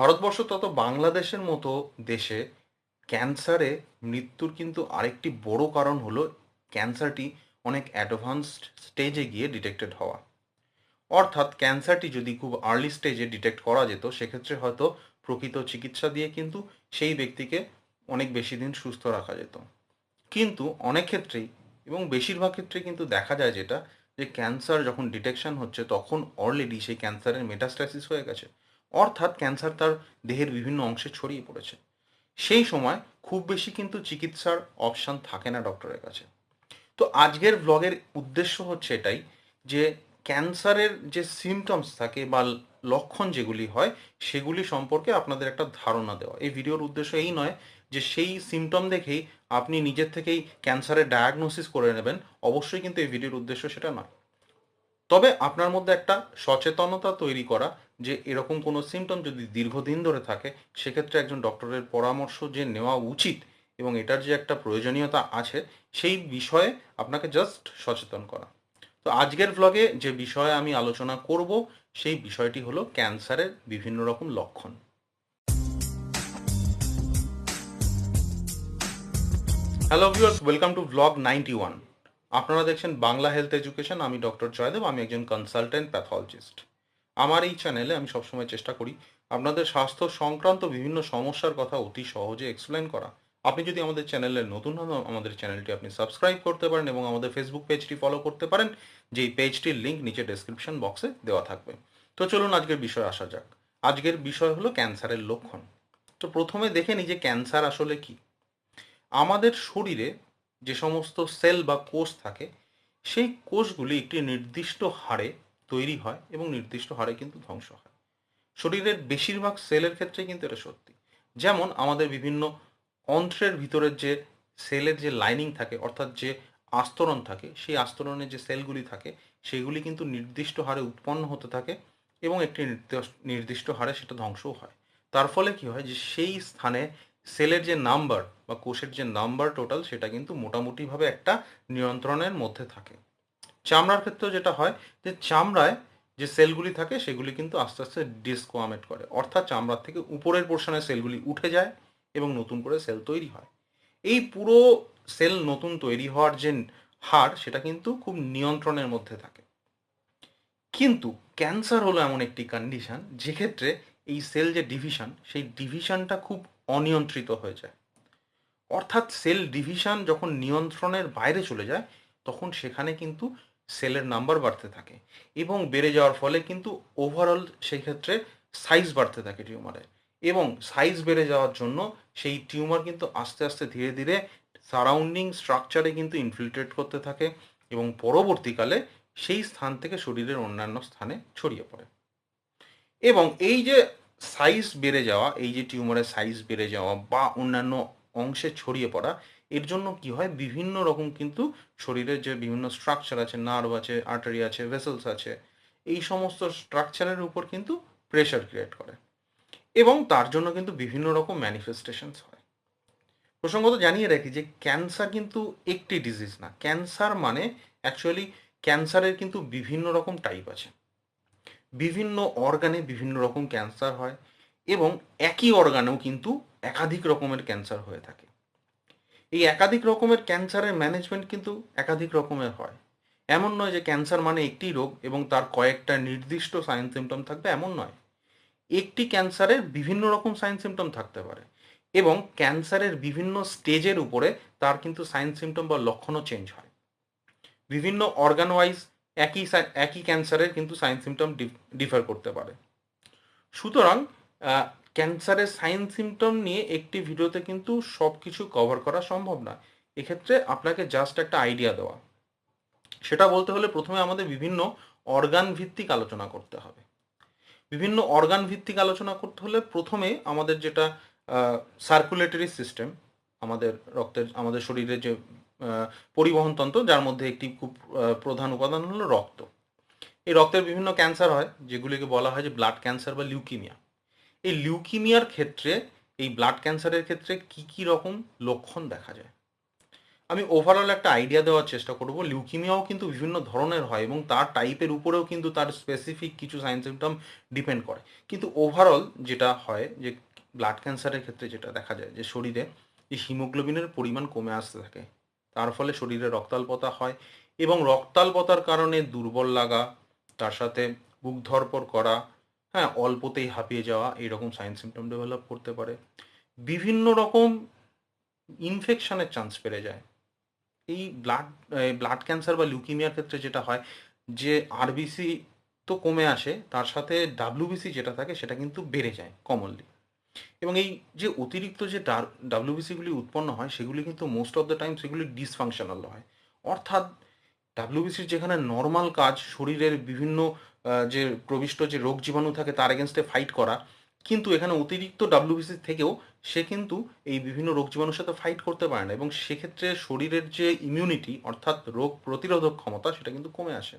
ভারতবর্ষ তত বাংলাদেশের মতো দেশে ক্যান্সারে মৃত্যুর কিন্তু আরেকটি বড় কারণ হলো ক্যান্সারটি অনেক অ্যাডভান্সড স্টেজে গিয়ে ডিটেক্টেড হওয়া। অর্থাৎ ক্যান্সারটি যদি খুব আর্লি স্টেজে ডিটেক্ট করা যেত, সেক্ষেত্রে হয়তো প্রকৃত চিকিৎসা দিয়ে কিন্তু সেই ব্যক্তিকে অনেক বেশি দিন সুস্থ রাখা যেত। কিন্তু অনেক ক্ষেত্রেই এবং বেশিরভাগ ক্ষেত্রে কিন্তু দেখা যায় যেটা, যে ক্যান্সার যখন ডিটেকশন হচ্ছে, তখন অলরেডি সেই ক্যান্সারের মেটাস্ট্যাসিস হয়ে গেছে। অর্থাৎ ক্যান্সার তার দেহের বিভিন্ন অংশে ছড়িয়ে পড়েছে। সেই সময় খুব বেশি কিন্তু চিকিৎসার অপশান থাকে না ডক্টরের কাছে। তো আজকের ব্লগের উদ্দেশ্য হচ্ছে এটাই যে ক্যান্সারের যে সিমটমস থাকে বা লক্ষণ যেগুলি হয়, সেগুলি সম্পর্কে আপনাদের একটা ধারণা দেওয়া। এই ভিডিওর উদ্দেশ্য এই নয় যে সেই সিমটম দেখেই আপনি নিজের থেকেই ক্যান্সারের ডায়াগনোসিস করে নেবেন। অবশ্যই কিন্তু এই ভিডিওর উদ্দেশ্য সেটা নয়। তবে আপনার মধ্যে একটা সচেতনতা তৈরি করা যে এরকম কোনো সিমটম যদি দীর্ঘদিন ধরে থাকে, সেক্ষেত্রে একজন ডক্টরের পরামর্শ যে নেওয়া উচিত এবং এটার যে একটা প্রয়োজনীয়তা আছে, সেই বিষয়ে আপনাকে জাস্ট সচেতন করা। তো আজকের ব্লগে যে বিষয়ে আমি আলোচনা করব, সেই বিষয়টি হলো ক্যান্সারের বিভিন্ন রকম লক্ষণ। Hello viewers welcome to blog ninety one আপনারা দেখছেন বাংলা হেলথ এডুকেশন আমি ডক্টর জয়দেব, আমি একজন কনসালটেন্ট প্যাথোলজিস্ট আমার এই চ্যানেলে আমি সবসময় চেষ্টা করি আপনাদের স্বাস্থ্য সংক্রান্ত বিভিন্ন সমস্যার কথা অতি সহজে এক্সপ্লেন করা। আপনি যদি আমাদের চ্যানেলে নতুন হন, আমাদের চ্যানেলটি আপনি সাবস্ক্রাইব করতে পারেন এবং আমাদের ফেসবুক পেজটি ফলো করতে পারেন, যেই পেজটির লিঙ্ক নিচে ডেসক্রিপশন বক্সে দেওয়া থাকবে। তো চলুন আজকের বিষয় আসা যাক। আজকের বিষয় হলো ক্যান্সারের লক্ষণ। তো প্রথমে দেখে নিই যে ক্যান্সার আসলে কি। আমাদের শরীরে যে সমস্ত সেল বা কোষ থাকে, সেই কোষগুলি একটি নির্দিষ্ট হারে তৈরি হয় এবং নির্দিষ্ট হারে কিন্তু ধ্বংস হয়। শরীরের বেশিরভাগ সেলের ক্ষেত্রে কিন্তু এটা সত্যি। যেমন আমাদের বিভিন্ন অন্ত্রের ভিতরের যে সেলের যে লাইনিং থাকে, অর্থাৎ যে আস্তরণ থাকে, সেই আস্তরণের যে সেলগুলি থাকে, সেগুলি কিন্তু নির্দিষ্ট হারে উৎপন্ন হতে থাকে এবং একটি নির্দিষ্ট হারে সেটা ধ্বংসও হয়। তার ফলে কি হয় যে সেই স্থানে সেলের যে নাম্বার বা কোষের যে নাম্বার টোটাল সেটা কিন্তু মোটামুটিভাবে একটা নিয়ন্ত্রণের মধ্যে থাকে। চামড়ার ক্ষেত্রেও যেটা হয় যে চামড়ায় যে সেলগুলি থাকে, সেগুলি কিন্তু আস্তে আস্তে ডিসকোয়ামেট করে। অর্থাৎ চামড়ার থেকে উপরের পোর্শনের সেলগুলি উঠে যায় এবং নতুন করে সেল তৈরি হয়। এই পুরো সেল নতুন তৈরি হওয়ার যে হার, সেটা কিন্তু খুব নিয়ন্ত্রণের মধ্যে থাকে। কিন্তু ক্যান্সার হলো এমন একটি কন্ডিশন যেক্ষেত্রে এই সেল যে ডিভিশন সেই ডিভিশনটা খুব অনিয়ন্ত্রিত হয়ে যায়। অর্থাৎ সেল ডিভিশন যখন নিয়ন্ত্রণের বাইরে চলে যায়, তখন সেখানে কিন্তু সেলের নাম্বার বাড়তে থাকে এবং বেড়ে যাওয়ার ফলে কিন্তু ওভারঅল সেই ক্ষেত্রে সাইজ বাড়তে থাকে টিউমারের এবং সাইজ বেড়ে যাওয়ার জন্য সেই টিউমার কিন্তু আস্তে আস্তে ধীরে ধীরে সারাউন্ডিং স্ট্রাকচারে কিন্তু ইনফিল্ট্রেট করতে থাকে এবং পরবর্তীকালে সেই স্থান থেকে শরীরের অন্যান্য স্থানে ছড়িয়ে পড়ে। এবং এই যে সাইজ বেড়ে যাওয়া, এই যে টিউমারের সাইজ বেড়ে যাওয়া বা অন্যান্য অংশে ছড়িয়ে পড়া এর জন্য কি হয়? বিভিন্ন রকম কিন্তু শরীরের যে বিভিন্ন স্ট্রাকচার আছে নার্ভ আছে আর্টারি আছে ভেসেলস আছে, এই সমস্ত স্ট্রাকচারের উপর কিন্তু প্রেশার ক্রিয়েট করে। এবং তার জন্য কিন্তু বিভিন্ন রকম ম্যানিফেস্টেশনস হয়। প্রসঙ্গত জানিয়ে রাখি যে ক্যান্সার কিন্তু একটি ডিজিজ না। ক্যান্সার মানে অ্যাকচুয়ালি ক্যান্সারের কিন্তু বিভিন্ন রকম টাইপ আছে। বিভিন্ন অর্গানে বিভিন্ন রকম ক্যান্সার হয় এবং একই অর্গানেও কিন্তু একাধিক রকমের ক্যান্সার হয়ে থাকে। এই একাধিক রকমের ক্যান্সারের ম্যানেজমেন্ট কিন্তু একাধিক রকমের হয়। এমন নয় যে ক্যান্সার মানে একটি রোগ এবং তার কয়েকটা নির্দিষ্ট সাইন সিমটম থাকবে, এমন নয়। একটি ক্যান্সারের বিভিন্ন রকম সাইন সিমটম থাকতে পারে এবং ক্যান্সারের বিভিন্ন স্টেজের উপরে তার কিন্তু সাইন সিমটম বা লক্ষণও চেঞ্জ হয়। বিভিন্ন অর্গান ওয়াইজ একই একই ক্যান্সারের কিন্তু সাইন সিমটম ডিফার করতে পারে। সুতরাং ক্যান্সারের সাইন সিমটম নিয়ে একটি ভিডিওতে কিন্তু সব কিছু কভার করা সম্ভব না। এক্ষেত্রে আপনাকে জাস্ট একটা আইডিয়া দেওয়া। সেটা বলতে হলে প্রথমে আমাদের বিভিন্ন অর্গান ভিত্তিক আলোচনা করতে হবে। বিভিন্ন অর্গান ভিত্তিক আলোচনা করতে হলে প্রথমে আমাদের যেটা সার্কুলেটরি সিস্টেম আমাদের রক্তের, আমাদের শরীরে যে পরিবহন তন্ত্র, যার মধ্যে একটি খুব প্রধান উপাদান হলো রক্ত। এই রক্তের বিভিন্ন ক্যান্সার হয়, যেগুলিকে বলা হয় যে ব্লাড ক্যান্সার বা লিউকিমিয়া এই লিউকিমিয়ার ক্ষেত্রে, এই ব্লাড ক্যান্সারের ক্ষেত্রে কি কি রকম লক্ষণ দেখা যায়? আমি ওভারঅল একটা আইডিয়া দেওয়ার চেষ্টা করব। লিউকিমিয়াও কিন্তু বিভিন্ন ধরনের হয় এবং তার টাইপের উপরেও কিন্তু তার স্পেসিফিক কিছু সাইন সিমটম ডিপেন্ড করে। কিন্তু ওভারঅল যেটা হয়, যে ব্লাড ক্যান্সারের ক্ষেত্রে যেটা দেখা যায়, যে শরীরে এই হিমোগ্লোবিনের পরিমাণ কমে আসতে থাকে। তার ফলে শরীরে রক্তাল্পতা হয় এবং রক্তাল্পতার কারণে দুর্বল লাগা, তার সাথে বুক ধরপর করা হ্যাঁ অল্পতেই হাঁপিয়ে যাওয়া এইরকম সাইন সিমটম ডেভেলপ করতে পারে। বিভিন্ন রকম ইনফেকশনের চান্স বেড়ে যায়। এই ব্লাড ব্লাড ক্যান্সার বা লিউকিমিয়ার ক্ষেত্রে যেটা হয়, যে আরবিসি তো কমে আসে, তার সাথে ডাব্লিউবিসি যেটা থাকে, সেটা কিন্তু বেড়ে যায় কমনলি এবং এই যে অতিরিক্ত যে ডাব্লিউবিসিগুলি উৎপন্ন হয়, সেগুলি কিন্তু মোস্ট অফ দ্য টাইম সেগুলি ডিসফাংশনাল হয়। অর্থাৎ ডাব্লিউবিসির যেখানে নর্মাল কাজ, শরীরের বিভিন্ন যে প্রবিষ্ট যে রোগ জীবাণু থাকে, তার এগেনস্টে ফাইট করা। কিন্তু এখানে অতিরিক্ত ডাব্লিউবিসি থেকেও সে কিন্তু এই বিভিন্ন রোগ জীবাণুর সাথে ফাইট করতে পারে না। এবং সেক্ষেত্রে শরীরের যে ইমিউনিটি অর্থাৎ রোগ প্রতিরোধক ক্ষমতা, সেটা কিন্তু কমে আসে।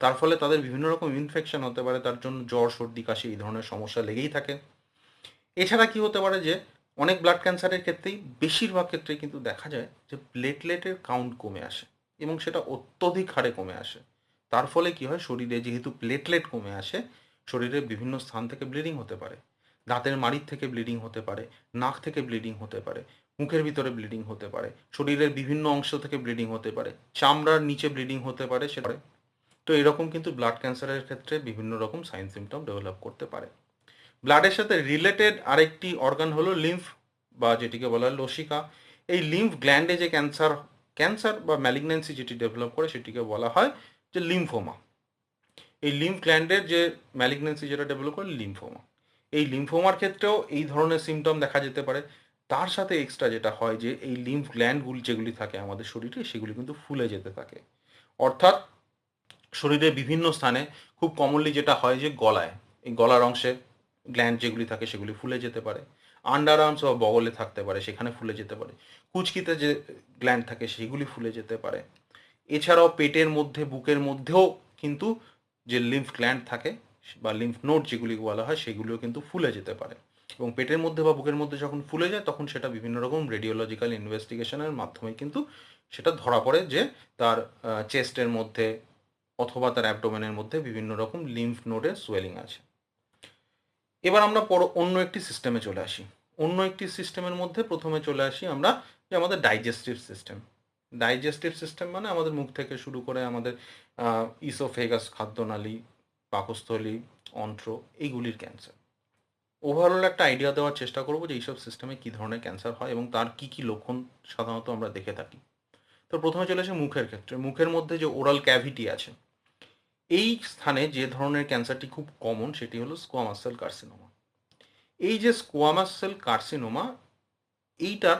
তার ফলে তাদের বিভিন্ন রকম ইনফেকশন হতে পারে, তার জন্য জ্বর, সর্দি, কাশি, এই ধরনের সমস্যা লেগেই থাকে। এছাড়া কি হতে পারে যে, অনেক ব্লাড ক্যান্সারের ক্ষেত্রেই বেশিরভাগ ক্ষেত্রেই কিন্তু দেখা যায় যে প্লেটলেটের কাউন্ট কমে আসে। এবং সেটা অত্যধিক হারে কমে আসে। তার ফলে কি হয়? শরীরে যেহেতু প্লেটলেট কমে আসে শরীরের বিভিন্ন স্থান থেকে ব্লিডিং হতে পারে। দাঁতের মাড়ির থেকে ব্লিডিং হতে পারে, নাক থেকে ব্লিডিং হতে পারে, মুখের ভিতরে ব্লিডিং হতে পারে, শরীরের বিভিন্ন অংশ থেকে ব্লিডিং হতে পারে, চামড়ার নিচে ব্লিডিং হতে পারে সেটা তো এরকম কিন্তু ব্লাড ক্যান্সারের ক্ষেত্রে বিভিন্ন রকম সাইন সিমটম ডেভেলপ করতে পারে। ব্লাডের সাথে রিলেটেড আরেকটি অর্গান হলো লিম্ফ বা যেটিকে বলা হয় লসিকা এই লিম্ফ গ্ল্যান্ডে যে ক্যান্সার ক্যান্সার বা ম্যালিগন্যান্সি যেটি ডেভেলপ করে সেটিকে বলা হয় যে লিম্ফোমা এই লিম্ফ গ্ল্যান্ডের যে ম্যালিগন্যান্সি যেটা ডেভেলপ করে লিম্ফোমা এই লিম্ফোমার ক্ষেত্রেও এই ধরনের সিমটম দেখা যেতে পারে। তার সাথে এক্সট্রা যেটা হয় যে এই লিম্ফ গ্ল্যান্ডগুলি যেগুলি থাকে আমাদের শরীরে, সেগুলি কিন্তু ফুলে যেতে থাকে। অর্থাৎ শরীরের বিভিন্ন স্থানে খুব কমনলি যেটা হয় যে গলায়, এই গলার অংশে গ্ল্যান্ড যেগুলি থাকে সেগুলি ফুলে যেতে পারে। আন্ডার আর্মস বা বগলে থাকতে পারে, সেখানে ফুলে যেতে পারে। কুচকিতে যে গ্ল্যান্ড থাকে সেগুলি ফুলে যেতে পারে। এছাড়াও পেটের মধ্যে, বুকের মধ্যেও কিন্তু যে লিম্ফ গ্ল্যান্ড থাকে বা লিম্ফ নোট যেগুলি বলা হয় সেগুলিও কিন্তু ফুলে যেতে পারে। এবং পেটের মধ্যে বা বুকের মধ্যে যখন ফুলে যায় তখন সেটা বিভিন্ন রকম রেডিওলজিক্যাল ইনভেস্টিগেশনের মাধ্যমে কিন্তু সেটা ধরা পড়ে যে তার চেস্টের মধ্যে অথবা তার অ্যাবডোমেনের মধ্যে বিভিন্ন রকম লিম্ফ নোডের সোয়েলিং আছে। এবার আমরা পর, অন্য একটি সিস্টেমে চলে আসি। অন্য একটি সিস্টেমের মধ্যে প্রথমে চলে আসি আমরা যে আমাদের ডাইজেস্টিভ সিস্টেম ডাইজেস্টিভ সিস্টেম মানে আমাদের মুখ থেকে শুরু করে আমাদের ইসোফেগাস খাদ্যনালী, পাকস্থলী, অন্ত্র, এইগুলির ক্যান্সার ওভারঅল একটা আইডিয়া দেওয়ার চেষ্টা করব যে এইসব সিস্টেমে কী ধরনের ক্যান্সার হয় এবং তার কি কি লক্ষণ সাধারণত আমরা দেখে থাকি। তো প্রথমে চলে আসে মুখের ক্ষেত্রে। মুখের মধ্যে যে ওরাল ক্যাভিটি আছে, এই স্থানে যে ধরনের ক্যান্সারটি খুব কমন সেটি হলো স্কোয়ামাস সেল কার্সিনোমা এই যে স্কোয়ামাস সেল কার্সিনোমা এইটার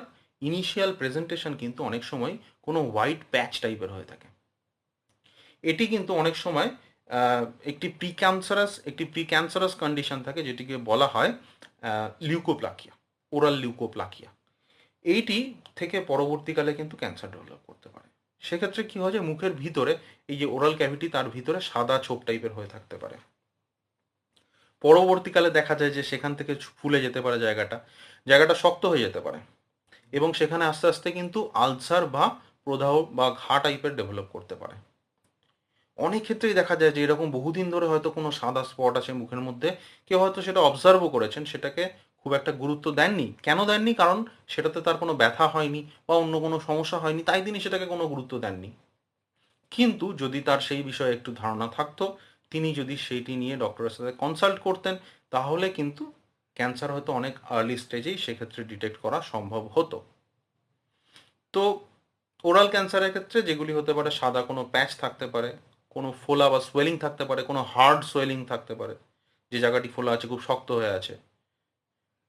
ইনিশিয়াল প্রেজেন্টেশন কিন্তু অনেক সময় কোনো হোয়াইট প্যাচ টাইপের হয়ে থাকে। এটি কিন্তু অনেক সময় একটি প্রি ক্যান্সারাস একটি প্রি ক্যান্সারাস কন্ডিশন থাকে যেটিকে বলা হয় লিউকোপ্লাকিয়া ওরাল লিউকোপ্লাকিয়া এইটি থেকে পরবর্তীকালে কিন্তু ক্যান্সার ডেভেলপ করতে পারে। সেক্ষেত্রে কি হয় যে মুখের ভিতরে এই যে ওরাল ক্যাভিটি তার ভিতরে সাদা ছোপ টাইপের হয়ে থাকতে পারে। পরবর্তীকালে দেখা যায় যে সেখান থেকে ফুলে যেতে পারে জায়গাটা। জায়গাটা শক্ত হয়ে যেতে পারে। এবং সেখানে আস্তে আস্তে কিন্তু আলসার বা প্রদাহ বা ঘা টাইপের ডেভেলপ করতে পারে। অনেক ক্ষেত্রেই দেখা যায় যে এরকম বহুদিন ধরে হয়তো কোনো সাদা স্পট আছে মুখের মধ্যে, কেউ হয়তো সেটা অবজার্ভও করেছেন, সেটাকে খুব একটা গুরুত্ব দেননি। কেন দেননি? কারণ সেটাতে তার কোনো ব্যথা হয়নি বা অন্য কোনো সমস্যা হয়নি, তাই তিনি সেটাকে কোনো গুরুত্ব দেননি। কিন্তু যদি তার সেই বিষয়ে একটু ধারণা থাকতো, তিনি যদি সেইটি নিয়ে ডক্টরের সাথে কনসাল্ট করতেন, তাহলে কিন্তু ক্যান্সার হয়তো অনেক আর্লি স্টেজেই সেক্ষেত্রে ডিটেক্ট করা সম্ভব হতো। তো ওরাল ক্যান্সারের ক্ষেত্রে যেগুলি হতে পারে, সাদা কোনো প্যাচ থাকতে পারে, কোনো ফোলা বা সোয়েলিং থাকতে পারে, কোনো হার্ড সোয়েলিং থাকতে পারে, যে জায়গাটি ফোলা আছে, খুব শক্ত হয়ে আছে,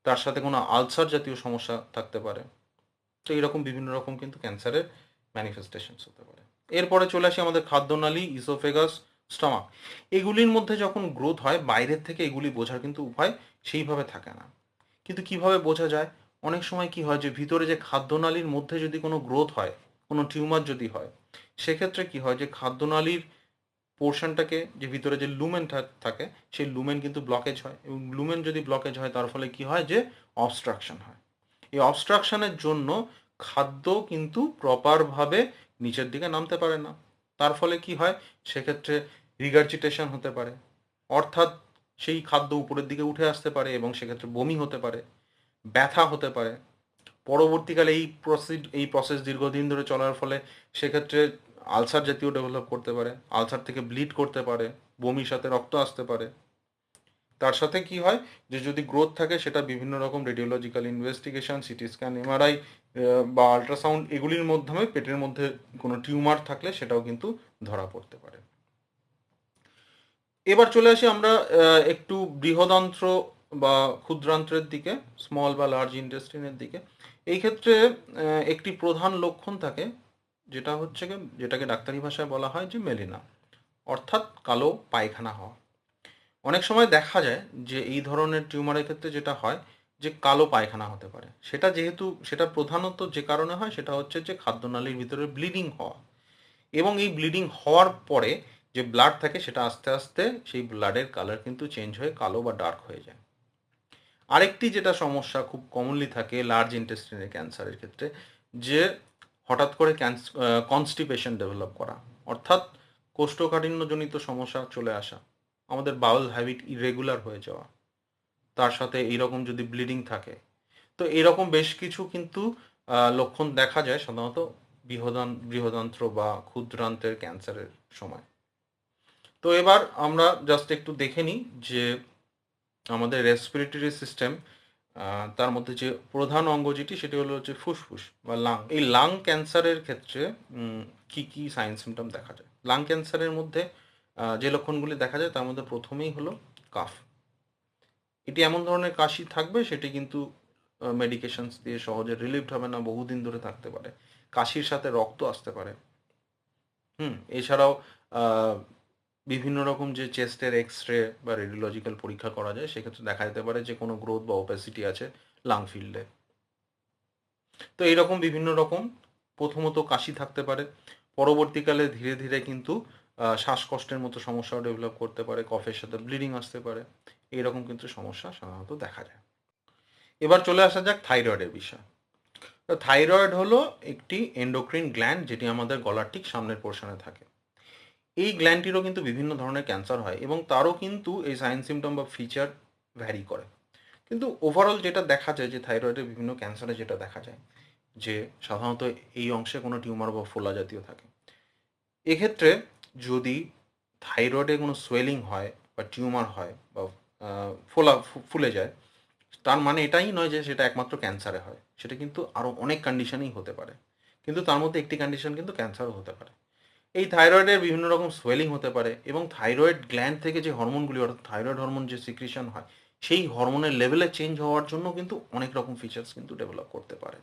তার সাথে কোনো আলসার জাতীয় সমস্যা থাকতে পারে। তো এইরকম বিভিন্ন রকম কিন্তু ক্যান্সারের ম্যানিফেস্টেশনস হতে পারে। এরপরে চলে আসি আমাদের খাদ্যনালী ইসোফেগাস স্টমাক এগুলির মধ্যে যখন গ্রোথ হয়, বাইরের থেকে এগুলি বোঝার কিন্তু উপায় সেইভাবে থাকে না। কিন্তু কীভাবে বোঝা যায়? অনেক সময় কি হয় যে, ভিতরে যে খাদ্যনালীর মধ্যে যদি কোনো গ্রোথ হয়, কোনো টিউমার যদি হয়, সেক্ষেত্রে কি হয় যে, খাদ্যনালীর পোর্শনটাকে যে ভিতরে যে লুমেন থাকে, সেই লুমেন কিন্তু ব্লকেজ হয়। এবং লুমেন যদি ব্লকেজ হয়, তার ফলে কি হয় যে অবস্ট্রাকশন হয়। এই অবস্ট্রাকশনের জন্য খাদ্য কিন্তু প্রপারভাবে নিচের দিকে নামতে পারে না। তার ফলে কি হয়? সেক্ষেত্রে রিগার্জিটেশন হতে পারে। অর্থাৎ সেই খাদ্য উপরের দিকে উঠে আসতে পারে এবং সেক্ষেত্রে বমি হতে পারে, ব্যথা হতে পারে। পরবর্তীকালে এই প্রসিড এই প্রসেস দীর্ঘদিন ধরে চলার ফলে সেক্ষেত্রে আলসার জাতীয় ডেভেলপ করতে পারে আলসার থেকে ব্লিড করতে পারে, বমির সাথে রক্ত আসতে পারে। তার সাথে কি হয় যে যদি গ্রোথ থাকে সেটা বিভিন্ন রকম radiological investigation CT scan MRI বা আল্ট্রাসাউন্ড এগুলির মাধ্যমে পেটের মধ্যে কোনো টিউমার থাকলে সেটাও কিন্তু ধরা পড়তে পারে। এবার চলে আসি আমরা একটু বৃহদন্ত্র বা ক্ষুদ্রান্ত্রের দিকে স্মল বা লার্জ ইন্টেস্টিনের দিকে। এই ক্ষেত্রে একটি প্রধান লক্ষণ থাকে, যেটা হচ্ছে যেটাকে ডাক্তারি ভাষায় বলা হয় যে মেলিনা, অর্থাৎ কালো পায়খানা হওয়া। অনেক সময় দেখা যায় যে এই ধরনের টিউমারের ক্ষেত্রে যেটা হয় যে কালো পায়খানা হতে পারে। সেটা যেহেতু, সেটা প্রধানত যে কারণে হয়, সেটা হচ্ছে যে খাদ্যনালীর ভিতরে ব্লিডিং হওয়া। এবং এই ব্লিডিং হওয়ার পরে যে ব্লাড থাকে সেটা আস্তে আস্তে সেই ব্লাডের কালার কিন্তু চেঞ্জ হয়ে কালো বা ডার্ক হয়ে যায়। আরেকটি যেটা সমস্যা খুব কমনলি থাকে লার্জ ইন্টেস্টিনের ক্যান্সারের ক্ষেত্রে, যে হঠাৎ করে কনস্টিপেশন ডেভেলপ করা। অর্থাৎ কোষ্ঠকাঠিন্যজনিত সমস্যা চলে আসা, আমাদের বাউল হ্যাবিট ইরেগুলার হয়ে যাওয়া, তার সাথে এইরকম যদি ব্লিডিং থাকে। তো এরকম বেশ কিছু কিন্তু লক্ষণ দেখা যায় সাধারণত বৃহদান, বৃহদান্ত্র বা ক্ষুদ্রান্তের ক্যান্সারের সময়। তো এবার আমরা জাস্ট একটু দেখে নিই যে আমাদের রেসপিরেটরি সিস্টেম তার মধ্যে যে প্রধান অঙ্গ যেটি, সেটি হলো হচ্ছে ফুসফুস বা লাং এই লাং ক্যান্সারের ক্ষেত্রে কি কি সাইন সিমটম দেখা যায়? লাং ক্যান্সারের মধ্যে যে লক্ষণগুলি দেখা যায়, তার মধ্যে প্রথমেই হলো কাফ। এটি এমন ধরনের কাশি থাকবে, সেটি কিন্তু মেডিকেশনস দিয়ে সহজে রিলিভড হবে না, বহুদিন ধরে থাকতে পারে। কাশির সাথে রক্ত আসতে পারে। হুম, এছাড়াও বিভিন্ন রকম যে চেস্টের এক্স রে বা রেডিওলজিক্যাল পরীক্ষা করা যায়, সেক্ষেত্রে দেখা যেতে পারে যে কোনো গ্রোথ বা ওপেসিটি আছে লাং ফিল্ডে তো এইরকম বিভিন্ন রকম, প্রথমত কাশি থাকতে পারে, পরবর্তীকালে ধীরে ধীরে কিন্তু শ্বাসকষ্টের মতো সমস্যাও ডেভেলপ করতে পারে কফের সাথে ব্লিডিং আসতে পারে, এইরকম কিন্তু সমস্যা সাধারণত দেখা যায়। এবার চলে আসা যাক থাইরয়েডের বিষয়। তো থাইরয়েড হলো একটি এন্ডোক্রিন গ্ল্যান্ড যেটি আমাদের গলার ঠিক সামনের পোর্শনে থাকে। এই গ্ল্যান্ডটিরও কিন্তু বিভিন্ন ধরনের ক্যান্সার হয় এবং তারও কিন্তু এই সাইন সিমটম বা ফিচার ভ্যারি করে। কিন্তু ওভারঅল যেটা দেখা যায় যে থাইরয়েডের বিভিন্ন ক্যান্সারে যেটা দেখা যায় যে সাধারণত এই অংশে কোনো টিউমার বা ফোলা জাতীয় থাকে। এক্ষেত্রে যদি থাইরয়েডে কোনো সোয়েলিং হয় বা টিউমার হয় বা ফোলা ফুলে যায়, তার মানে এটাই নয় যে সেটা একমাত্র ক্যান্সারে হয়। সেটা কিন্তু আরও অনেক কন্ডিশনেই হতে পারে। কিন্তু তার মধ্যে একটি কন্ডিশন কিন্তু ক্যান্সারও হতে পারে। এই থাইরয়েডের বিভিন্ন রকম সোয়েলিং হতে পারে এবং থাইরয়েড গ্ল্যান্ড থেকে যে হরমোনগুলি অর্থাৎ থাইরয়েড হরমোন যে সিক্রিশন হয়, সেই হরমোনের লেভেলে চেঞ্জ হওয়ার জন্য কিন্তু অনেক রকম ফিচার্স কিন্তু ডেভেলপ করতে পারে।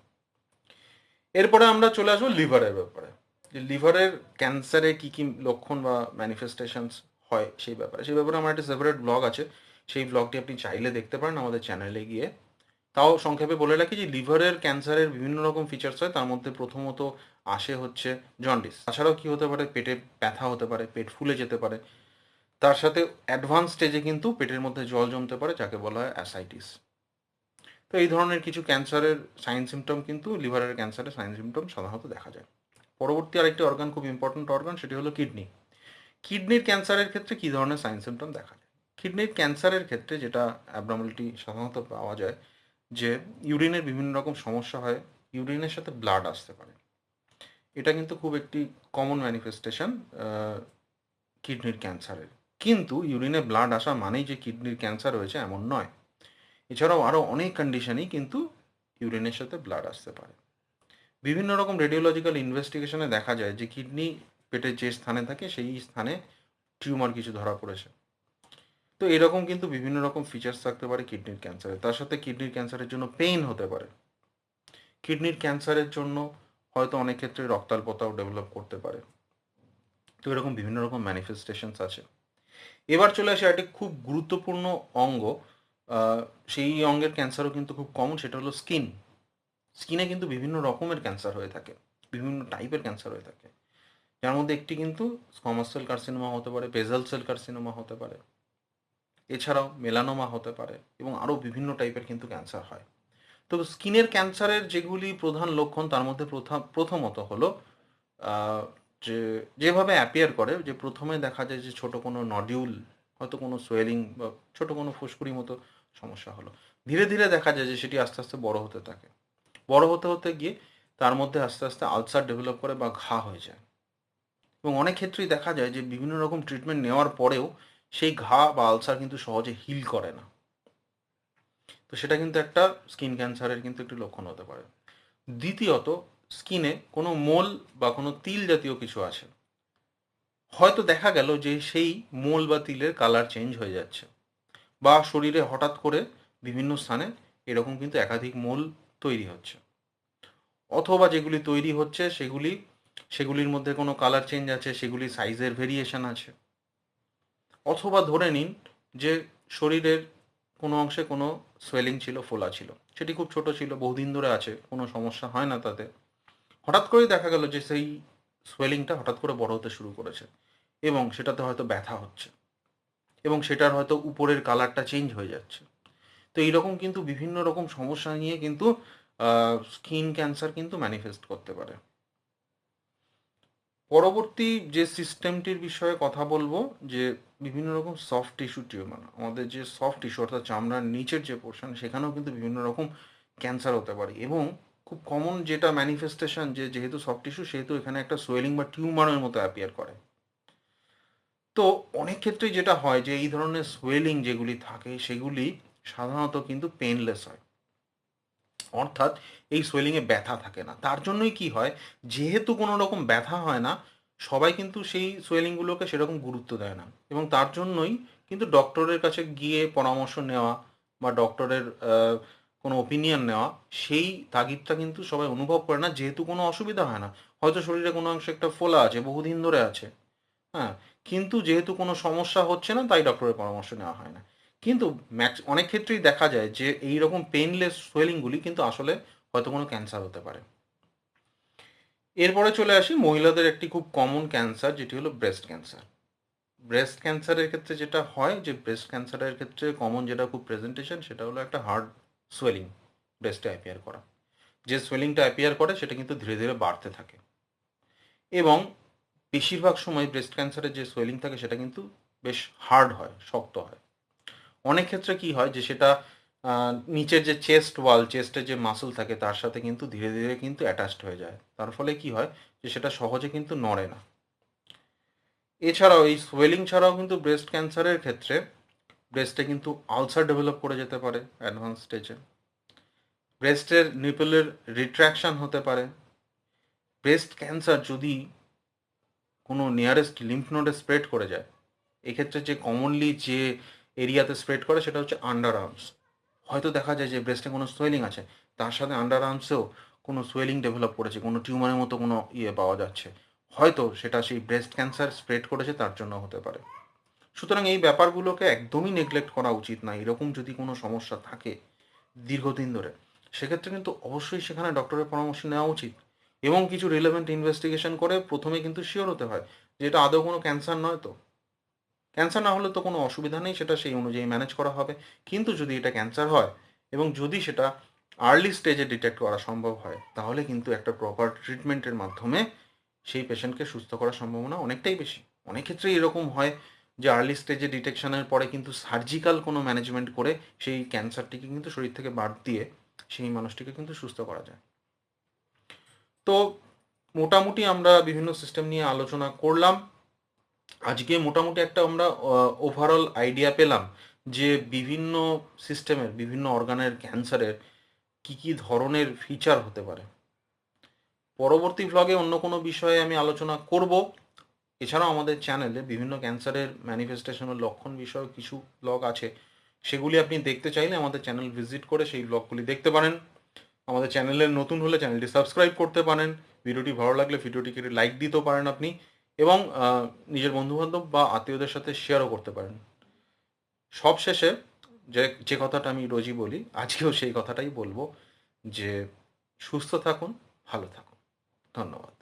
এরপরে আমরা চলে আসব লিভারের ব্যাপারে। যে লিভারের ক্যান্সারে কি কি লক্ষণ বা ম্যানিফেস্টেশনস হয় সেই ব্যাপারে। সেই ব্যাপারে আমার একটা সেপারেট ব্লগ আছে। সেই ব্লগটি আপনি চাইলে দেখতে পারেন আমাদের চ্যানেলে গিয়ে। তাও সংক্ষেপে বলে রাখি যে লিভারের ক্যান্সারের বিভিন্ন রকম ফিচার্স হয়। তার মধ্যে প্রথমত আসে হচ্ছে জন্ডিস তাছাড়াও কি হতে পারে? পেটে ব্যথা হতে পারে, পেট ফুলে যেতে পারে। তার সাথে অ্যাডভান্স স্টেজে কিন্তু পেটের মধ্যে জল জমতে পারে, যাকে বলা হয় অ্যাসাইটিস তো এই ধরনের কিছু ক্যান্সারের সাইন সিমটম কিন্তু লিভারের ক্যান্সারের সাইন সিমটম সাধারণত দেখা যায়। পরবর্তী আরেকটি অর্গান খুব ইম্পর্ট্যান্ট অর্গান সেটি হলো কিডনি কিডনির ক্যান্সারের ক্ষেত্রে কী ধরনের সাইন সিমটম দেখা যায়? কিডনির ক্যান্সারের ক্ষেত্রে যেটা অ্যাবনর্মালিটি সাধারণত পাওয়া যায়, যে ইউরিনের বিভিন্ন রকম সমস্যা হয় ইউরিনের সাথে ব্লাড আসতে পারে। এটা কিন্তু খুব একটি কমন ম্যানিফেস্টেশন কিডনির ক্যান্সারের কিন্তু ইউরিনে ব্লাড আসা মানেই যে কিডনির ক্যান্সার হয়েছে এমন নয়। এছাড়াও আরও অনেক কন্ডিশনেই কিন্তু ইউরিনের সাথে ব্লাড আসতে পারে। বিভিন্ন রকম রেডিওলজিক্যাল ইনভেস্টিগেশনে দেখা যায় যে কিডনি পেটের যে স্থানে থাকে সেই স্থানে টিউমার কিছু ধরা পড়েছে। তো এরকম কিন্তু বিভিন্ন রকম ফিচার্স থাকতে পারে কিডনির ক্যান্সারে তার সাথে কিডনির ক্যান্সারের জন্য পেইন হতে পারে। কিডনির ক্যান্সারের জন্য হয়তো অনেক ক্ষেত্রে রক্তাল্পতাও ডেভেলপ করতে পারে। তো এরকম বিভিন্ন রকম ম্যানিফেস্টেশনস আছে। এবার চলে আসে একটি খুব গুরুত্বপূর্ণ অঙ্গ সেই অঙ্গের ক্যান্সারও কিন্তু খুব কমন সেটা হলো স্কিন স্কিনে কিন্তু বিভিন্ন রকমের ক্যান্সার হয়ে থাকে, বিভিন্ন টাইপের ক্যান্সার হয়ে থাকে। যার মধ্যে একটি কিন্তু স্কমাস সেল কার্সিনোমা হতে পারে বেজাল সেল কার্সিনোমা হতে পারে। এছাড়াও মেলানোমা হতে পারে এবং আরও বিভিন্ন টাইপের কিন্তু ক্যান্সার হয়। তো স্কিনের ক্যান্সারের যেগুলি প্রধান লক্ষণ, তার মধ্যে প্রথম, প্রথমত হলো যে যেভাবে অ্যাপিয়ার করে, যে প্রথমে দেখা যায় যে ছোট কোনো নডিউল হয়তো কোনো সোয়েলিং বা ছোট কোনো ফুসকুড়ি মতো সমস্যা হলো। ধীরে ধীরে দেখা যায় যে সেটি আস্তে আস্তে বড় হতে থাকে। বড় হতে হতে গিয়ে তার মধ্যে আস্তে আস্তে আলসার ডেভেলপ করে বা ঘা হয়ে যায়। এবং অনেক ক্ষেত্রেই দেখা যায় যে বিভিন্ন রকম ট্রিটমেন্ট নেওয়ার পরেও সেই ঘা বা আলসার কিন্তু সহজে হিল করে না। তো সেটা কিন্তু একটা স্কিন ক্যান্সারের কিন্তু একটি লক্ষণ হতে পারে। দ্বিতীয়ত স্কিনে কোনো মোল বা কোনো তিল জাতীয় কিছু আছে হয়তো দেখা গেল যে সেই মোল বা তিলের কালার চেঞ্জ হয়ে যাচ্ছে বা শরীরে হঠাৎ করে বিভিন্ন স্থানে এরকম কিন্তু একাধিক মোল তৈরি হচ্ছে। অথবা যেগুলি তৈরি হচ্ছে সেগুলি, সেগুলির মধ্যে কোনো কালার চেঞ্জ আছে, সেগুলি সাইজের ভেরিয়েশন আছে। অথবা ধরে নিন যে শরীরের কোনো অংশে কোনো সোয়েলিং ছিল, ফোলা ছিল। সেটি খুব ছোট ছিল, বহুদিন ধরে আছে, কোনো সমস্যা হয় না তাতে। হঠাৎ করেই দেখা গেল যে সেই সোয়েলিংটা হঠাৎ করে বড় হতে শুরু করেছে এবং সেটাতে হয়তো ব্যথা হচ্ছে এবং সেটার হয়তো উপরের কালারটা চেঞ্জ হয়ে যাচ্ছে। তো এইরকম কিন্তু বিভিন্ন রকম সমস্যা নিয়ে কিন্তু স্কিন ক্যান্সার কিন্তু ম্যানিফেস্ট করতে পারে। পরবর্তী যে সিস্টেমটির বিষয়ে কথা বলব, যে বিভিন্ন রকম সফট টিস্যু টিউমার আমাদের যে সফট টিস্যু অর্থাৎ চামড়ার নিচের যে পোর্শন সেখানেও কিন্তু বিভিন্ন রকম ক্যান্সার হতে পারে। এবং খুব কমন যেটা ম্যানিফেস্টেশন যে যেহেতু সফট টিস্যু সেহেতু এখানে একটা সোয়েলিং বা টিউমারের মতো অ্যাপিয়ার করে। তো অনেক ক্ষেত্রেই যেটা হয় যে, এই ধরনের সোয়েলিং যেগুলি থাকে, সেগুলি সাধারণত কিন্তু পেনলেস হয়। অর্থাৎ এই সোয়েলিংয়ে ব্যথা থাকে না। তার জন্যই কি হয়, যেহেতু কোনো রকম ব্যথা হয় না, সবাই কিন্তু সেই সোয়েলিংগুলোকে সেরকম গুরুত্ব দেয় না। এবং তার জন্যই কিন্তু ডক্টরের কাছে গিয়ে পরামর্শ নেওয়া বা ডক্টরের কোনো ওপিনিয়ন নেওয়া, সেই তাগিদটা কিন্তু সবাই অনুভব করে না, যেহেতু কোনো অসুবিধা হয় না। হয়তো শরীরে কোনো অংশে একটা ফোলা আছে, বহুদিন ধরে আছে। হ্যাঁ কিন্তু যেহেতু কোনো সমস্যা হচ্ছে না, তাই ডক্টরের পরামর্শ নেওয়া হয় না। কিন্তু ম্যাক্স, অনেক ক্ষেত্রেই দেখা যায় যে এই রকম পেইনলেস সোয়েলিংগুলি কিন্তু আসলে হয়তো কোনো ক্যান্সার হতে পারে। এরপরে চলে আসি মহিলাদের একটি খুব কমন ক্যান্সার যেটি হলো ব্রেস্ট ক্যান্সার ব্রেস্ট ক্যান্সারের ক্ষেত্রে যেটা হয়, যে ব্রেস্ট ক্যান্সারের ক্ষেত্রে কমন যেটা খুব প্রেজেন্টেশন সেটা হলো একটা হার্ড সোয়েলিং ব্রেস্টে অ্যাপিয়ার করা। যে সোয়েলিংটা অ্যাপিয়ার করে, সেটা কিন্তু ধীরে ধীরে বাড়তে থাকে। এবং বেশিরভাগ সময় ব্রেস্ট ক্যান্সারের যে সোয়েলিং থাকে, সেটা কিন্তু বেশ হার্ড হয়, শক্ত হয়। অনেক ক্ষেত্রে কি হয় যে সেটা নিচের যে চেস্ট ওয়াল চেস্টের যে মাসল থাকে তার সাথে কিন্তু ধীরে ধীরে কিন্তু অ্যাটাচড হয়ে যায়। তার ফলে কি হয় যে সেটা সহজে কিন্তু নড়ে না। এছাড়াও এই সোয়েলিং ছাড়াও কিন্তু ব্রেস্ট ক্যান্সারের ক্ষেত্রে ব্রেস্টে কিন্তু আলসার ডেভেলপ করে যেতে পারে অ্যাডভান্স স্টেজে ব্রেস্টের নিপলের রিট্র্যাকশন হতে পারে। ব্রেস্ট ক্যান্সার যদি কোনো নিয়ারেস্ট লিম্ফ নোডে স্প্রেড করে যায়, এক্ষেত্রে যে কমনলি যে এরিয়াতে স্প্রেড করে সেটা হচ্ছে আন্ডার আর্মস হয়তো দেখা যায় যে ব্রেস্টে কোনো সোয়েলিং আছে, তার সাথে আন্ডার আর্মসেও কোনো সোয়েলিং ডেভেলপ করেছে, কোনো টিউমারের মতো কোনো ইয়ে পাওয়া যাচ্ছে। হয়তো সেটা সেই ব্রেস্ট ক্যান্সার স্প্রেড করেছে, তার জন্য হতে পারে। সুতরাং এই ব্যাপারগুলোকে একদমই নেগলেক্ট করা উচিত না, এরকম যদি কোনো সমস্যা থাকে দীর্ঘদিন ধরে, সেক্ষেত্রে কিন্তু অবশ্যই সেখানে ডক্টরের পরামর্শ নেওয়া উচিত। এবং কিছু রিলেভেন্ট ইনভেস্টিগেশন করে প্রথমে কিন্তু শিওর হতে হয় যে এটা আদৌ কোনো ক্যান্সার নয় তো। ক্যান্সার না হলে তো কোনো অসুবিধা নেই, সেটা সেই অনুযায়ী ম্যানেজ করা হবে। কিন্তু যদি এটা ক্যান্সার হয় এবং যদি সেটা আর্লি স্টেজে ডিটেক্ট করা সম্ভব হয়, তাহলে কিন্তু একটা প্রপার ট্রিটমেন্টের মাধ্যমে সেই পেশেন্টকে সুস্থ করার সম্ভাবনা অনেকটাই বেশি। অনেক ক্ষেত্রে এরকম হয় যে আর্লি স্টেজে ডিটেকশনের পরে কিন্তু সার্জিক্যাল কোনো ম্যানেজমেন্ট করে সেই ক্যান্সারটিকে কিন্তু শরীর থেকে বাদ দিয়ে সেই মানুষটিকে কিন্তু সুস্থ করা যায়। তো মোটামুটি আমরা বিভিন্ন সিস্টেম নিয়ে আলোচনা করলাম। আজকে মোটামুটি একটা আমরা ওভারঅল আইডিয়া পেলাম যে বিভিন্ন সিস্টেমের বিভিন্ন অর্গানের ক্যান্সারের কি কি ধরনের ফিচার হতে পারে। পরবর্তী ভ্লগে অন্য কোনো বিষয়ে আমি আলোচনা করব। এছাড়াও আমাদের চ্যানেলে বিভিন্ন ক্যান্সারের ম্যানিফেস্টেশনের লক্ষণ বিষয়ে কিছু ব্লগ আছে, সেগুলি আপনি দেখতে চাইলে আমাদের চ্যানেল ভিজিট করে সেই ব্লগগুলি দেখতে পারেন। আমাদের চ্যানেলের নতুন হলে চ্যানেলটি সাবস্ক্রাইব করতে পারেন। ভিডিওটি ভালো লাগলে ভিডিওটিকে লাইক দিতেও পারেন আপনি। এবং নিজের বন্ধুবান্ধব বা আত্মীয়দের সাথে শেয়ারও করতে পারেন। সব শেষে যে যে কথাটা আমি রোজই বলি, আজকেও সেই কথাটাই বলব যে, সুস্থ থাকুন, ভালো থাকুন। ধন্যবাদ।